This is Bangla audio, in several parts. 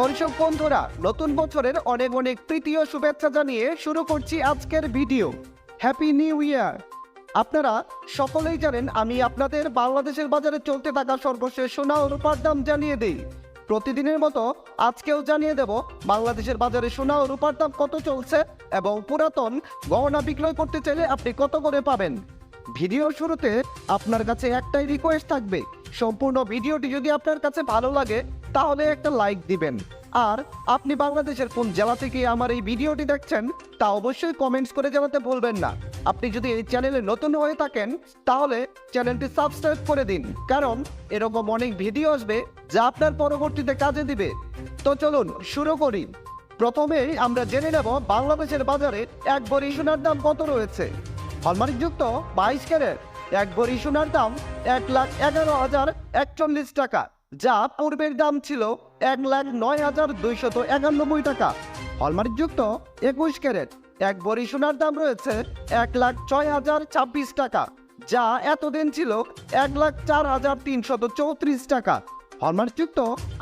দর্শক বন্ধুরা, নতুন বছরের অনেক অনেক তৃতীয় শুভেচ্ছা জানিয়ে শুরু করছি আজকের ভিডিও। হ্যাপি নিউ ইয়ার আপনারা সকলেই জানেন, আমি আপনাদের বাংলাদেশের বাজারে চলতে থাকা সর্বশেষ সোনা ও রূপার দাম জানিয়ে দিই। প্রতিদিনের মতো আজকেও জানিয়ে দেব, বাংলাদেশের বাজারে সোনা ও রূপার দাম কত চলছে এবং পুরাতন গহনা বিক্রয় করতে চাইলে আপনি কত করে পাবেন। ভিডিও শুরুতে আপনার কাছে একটাই রিকোয়েস্ট থাকবে, সম্পূর্ণ ভিডিওটি যদি আপনার কাছে ভালো লাগে তাহলে একটা লাইক দিবেন। আর আপনি বাংলাদেশের কোন জেলা থেকে আমার এই ভিডিওটি দেখছেন, তা অবশ্যই কমেন্টস করে জানাতে ভুলবেন না। আপনি যদি এই চ্যানেলে নতুন হয়ে থাকেন, তাহলে চ্যানেলটি সাবস্ক্রাইব করে দিন। কারণ এরকম অনেক ভিডিও আসবে, যা আপনার পরবর্তীতে কাজে দিবে। তো চলুন শুরু করি। প্রথমেই আমরা জেনে নেব বাংলাদেশের বাজারে এক বড়ি সোনার দাম কত রয়েছে। হলমার্কযুক্ত বাইশ ক্যারেট, এক ভরি সোনার দাম এক লাখ এগারো হাজার একচল্লিশ টাকা। যা পূর্বের দাম ছিল এক লাখ নয় হাজার দুইশত একানব্বই টাকা। হলমার্কযুক্ত একুশ ক্যারেট। এক ভরি সোনার দাম রয়েছে এক লাখ ছয় হাজার ছাব্বিশ টাকা, যা এতদিন ছিল এক লাখ চার হাজার তিনশত চৌত্রিশ টাকা। হলমার্কযুক্ত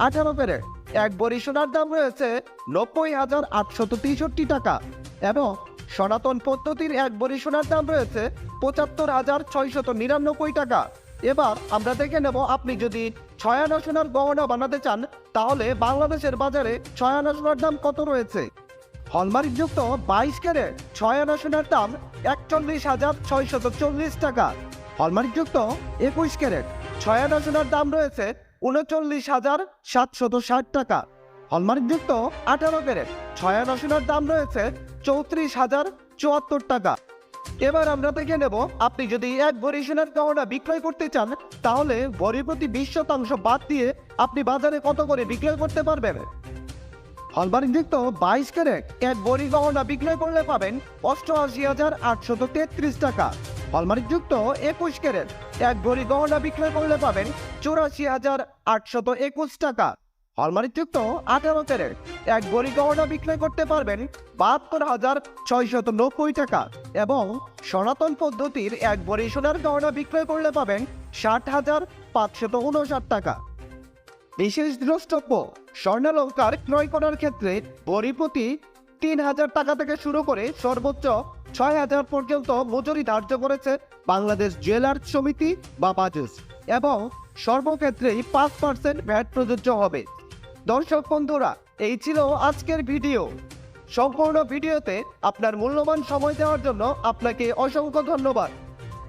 আঠারো ক্যারেট। এক ভরি সোনার দাম রয়েছে নব্বই হাজার আটশত তেষট্টি টাকা এবং সনাতন পদ্ধতির এক বড়ি সোনার দাম রয়েছে পঁচাত্তর হাজার ছয়শত নিরানব্বই টাকা। এবার আমরা দেখে নেব আপনি যদি ছয় আনা সোনার গহনা বানাতে চান, তাহলে বাংলাদেশের বাজারে ছয় আনা সোনার দাম কত রয়েছে? হলমার্কযুক্ত বাইশ ক্যারেট, ছয় আনা সোনার দাম একচল্লিশ হাজার ছয়শত চল্লিশ টাকা। হলমার্কযুক্ত একুশ ক্যারেট, ছয় আনা সোনার দাম রয়েছে উনচল্লিশ হাজার সাতশত ষাট টাকা। হলমার্কযুক্ত আঠারো ক্যারেট, ছয় আনা সোনার দাম রয়েছে চৌত্রিশ হাজার চুয়াত্তর টাকা। এবার আমরা দেখে নেব, আপনি যদি এক ভরি সোনার গহনা বিক্রয় করতে চান, তাহলে ভরি প্রতি বিশ শতাংশ বাদ দিয়ে আপনি বাজারে কত করে বিক্রয় করতে পারবেন? হলমার্কযুক্ত বাইশ ক্যারেট, এক ভরি গহনা বিক্রয় করলে পাবেন অষ্টআশি হাজার আটশত তেত্রিশ টাকা। হলমার্কযুক্ত একুশ ক্যারেট, এক ভরি গহনা বিক্রয় করলে পাবেন চৌরাশি হাজার আটশত একুশ টাকা। হলমার্কযুক্ত আঠারো ক্যারেট। এক ভরি গহনা বিক্রয় করতে পারবেন বাহাত্তর হাজার ছয়শত নব্বই টাকা এবং সনাতন পদ্ধতির এক ভরি সোনার গহনা বিক্রয় করলে পাবেন ষাট হাজার পাঁচশত উনষাট টাকা। বিশেষ দ্রষ্টব্য, স্বর্ণালঙ্কার ক্রয় করার ক্ষেত্রে বড়ি প্রতি তিন হাজার টাকা থেকে শুরু করে সর্বোচ্চ ছয় হাজার পর্যন্ত মজুরি ধার্য করেছে বাংলাদেশ জুয়েলার্স সমিতি বা বাজুস এবং সর্বক্ষেত্রেই পাঁচ পার্সেন্ট ভ্যাট প্রযোজ্য হবে। দর্শক বন্ধুরা, এই ছিল আজকের ভিডিও। সম্পূর্ণ ভিডিওতে আপনার মূল্যবান সময় দেওয়ার জন্য আপনাকে অসংখ্য ধন্যবাদ।